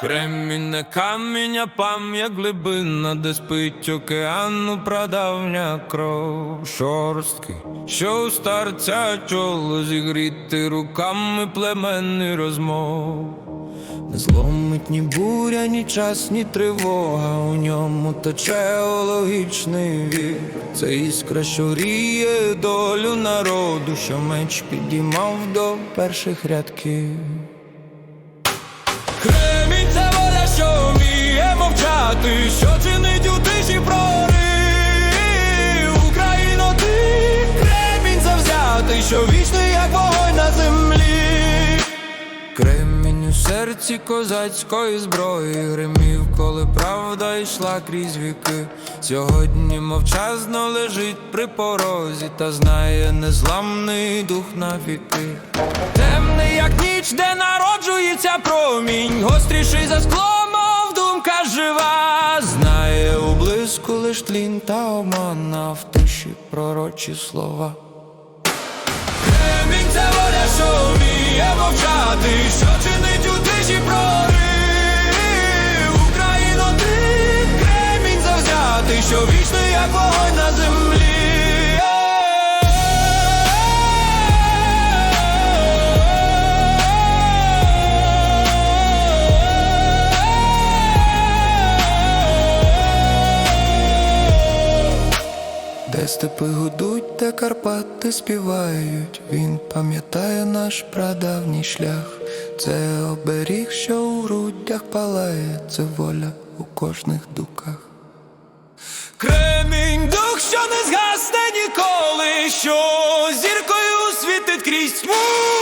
Кремінь не камінь, а пам'ять глибина, де спить океану прадавня кров шорстки, що у старця чоло зігріти руками племенний розмов. Не зломить ні буря, ні час, ні тривога. У ньому тече логічний вік. Це іскра, що ріє долю народу, що меч підіймав до перших рядків. Мовчати, що чинить у тиші прорив. Україно, ти кремінь завзятий, що вічний, як вогонь на землі. Кремінь у серці козацької зброї гримів, коли правда йшла крізь віки. Сьогодні мовчазно лежить при порозі, та знає незламний дух навіки. Темний, як ніч, де народжується промінь, гостріший за скло, мов думка жива. Блиску лиш тлін та омана в тиші пророчі слова. Кремінь це воля, що вміє мовчати, що чинить у тиші прорив. Україно, ти кремінь завзяти, що вічний, як вогонь на землі. Степи гудуть, де Карпати співають, він пам'ятає наш прадавній шлях, це оберіг, що у грудях палає, це воля у кожних дуках. Кремінь дух, що не згасне ніколи, що зіркою світить крізь. тьму